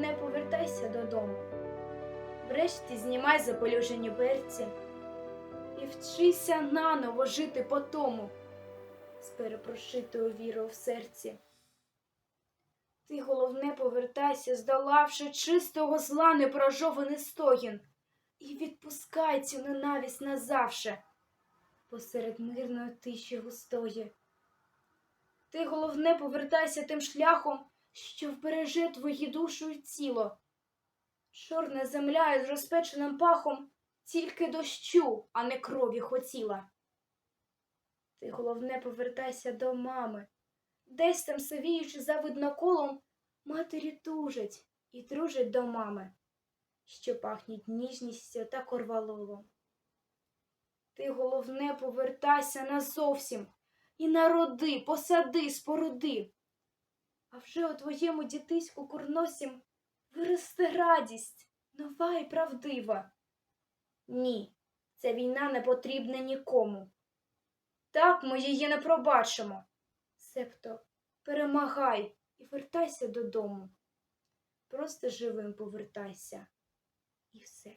головне, повертайся додому. Врешті знімай заполюжені берці і вчися наново жити по тому, з перепрошитою вірою в серці. Ти, головне, повертайся, здолавши чистого зла непрожований стогін, і відпускай цю ненависть назавше посеред мирної тиші густої. Ти, головне, повертайся тим шляхом, що вбереже твої душу й тіло. Чорна земля із розпеченим пахом тільки дощу, а не крові хотіла. Ти, головне, повертайся до мами. Десь там, сивіючи за видноколом, матері тужать і дружать до мами, що пахнуть ніжністю та корвалолом. Ти, головне, повертайся назовсім і народи, посади, споруди. А вже у твоєму дітиську курносім виросте радість, нова і правдива. Ні, ця війна не потрібна нікому. Так ми її не пробачимо. Себто перемагай і вертайся додому. Просто живим повертайся. І все.